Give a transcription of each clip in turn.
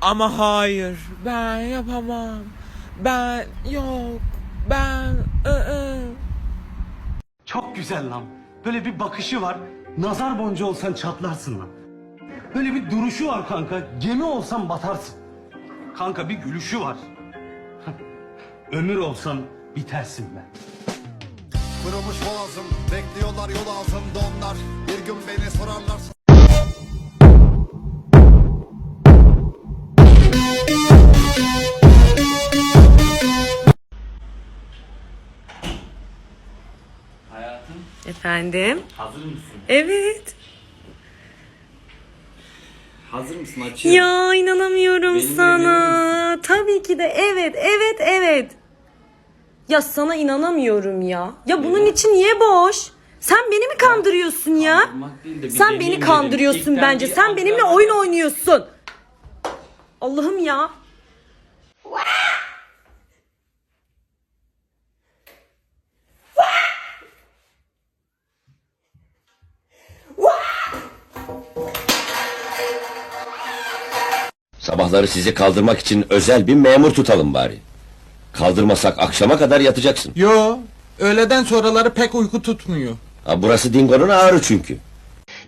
Ama hayır ben yapamam. Ben yok. Ben ı Çok güzel lan. Böyle bir bakışı var. Nazar boncuğu olsan çatlarsın lan. Böyle bir duruşu var kanka. Gemi olsan batarsın. Kanka bir gülüşü var. Ömür olsan bitersin be. Kırılmış boğazım Bekliyorlar yol altında onlar Bir gün beni sorarlar Efendim? hazır mısın? Evet. Hazır mısın? Açıyorum. Ya inanamıyorum Benimle sana. Tabii ki de evet, evet, evet. Ya sana inanamıyorum ya. Ya bunun için niye boş? Sen beni mi kandırıyorsun ya? De Sen beni dedim. kandırıyorsun İlkten bence. Sen benimle oyun oynuyorsun. Allah'ım ya. Sabahları sizi kaldırmak için özel bir memur tutalım bari. Kaldırmasak akşama kadar yatacaksın. Yo öğleden sonraları pek uyku tutmuyor. Ha, burası Dingo'nun ağrı çünkü.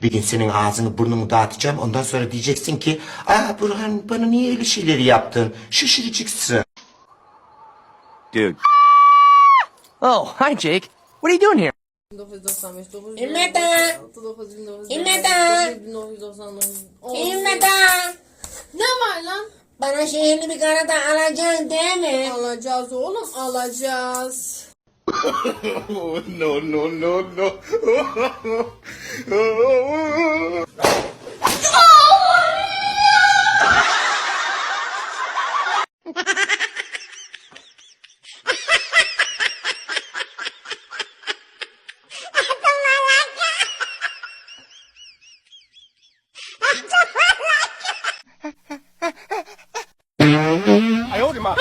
Bir gün senin ağzını burnunu dağıtacağım. Ondan sonra diyeceksin ki... Aa Burhan bana niye öyle şeyleri yaptın? Şaşıracaksın. Dude. Oh, hi Jake. What are you doing here? 1995, 9 İmeda. 1999, İmeda. 1999, İmeda. Ne var lan? Bana şehirli bir karada alacaksın değil mi? Alacağız oğlum alacağız. No no no no தெரியுமா